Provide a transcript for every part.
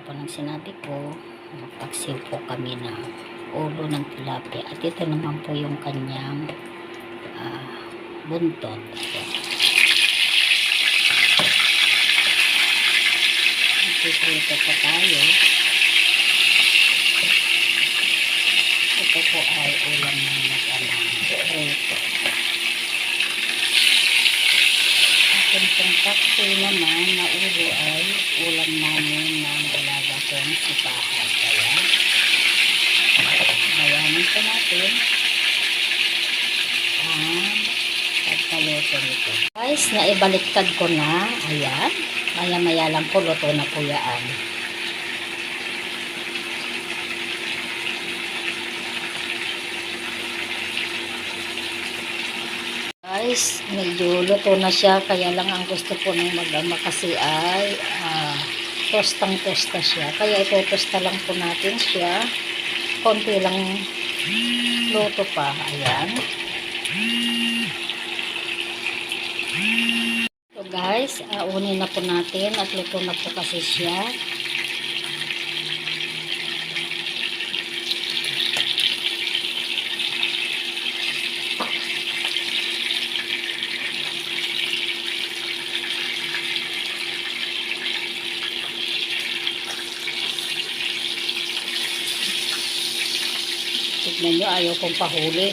gaya po ng sinabi ko, magpaksiw po kami ng ulo ng tilapia. At ito naman po yung kanyang ah, buntot. Ito. Nagpiprito po tayo. Ito po ay ulam ng mag-alang. Prito. Akin pong taksi naman na ulo ay ulam namin ng alaga kong sipahan. Kaya, bayanin po natin ang pagkaluto nito. Guys, naibaliktad ko na. Ayan. Maya-maya lang po luto na po yan. Guys, medyo luto na siya. Kaya lang ang gusto po ng magama kasi ay ah, tostang-tosta siya. Kaya itotosta lang po natin siya. Konti lang luto pa. Ayan. So guys, aunin na po natin at luto na po kasi siya. Tignan nyo, ayaw kong pahuli.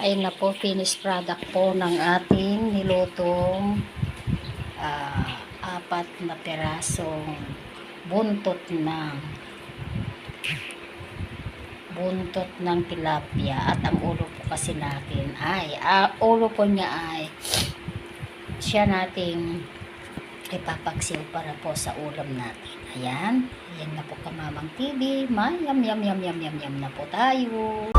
Ayun na po, finished product po ng ating nilutong ah, apat na perasong buntot ng buntot ng tilapia at ang ulo po kasi natin ay, ah, ulo po niya ay siya nating ipapaksiw para po sa ulam natin. Ayan. Ayan na po kamamang TV. Mayam, yam, yam, yam, yam, yam na po tayo.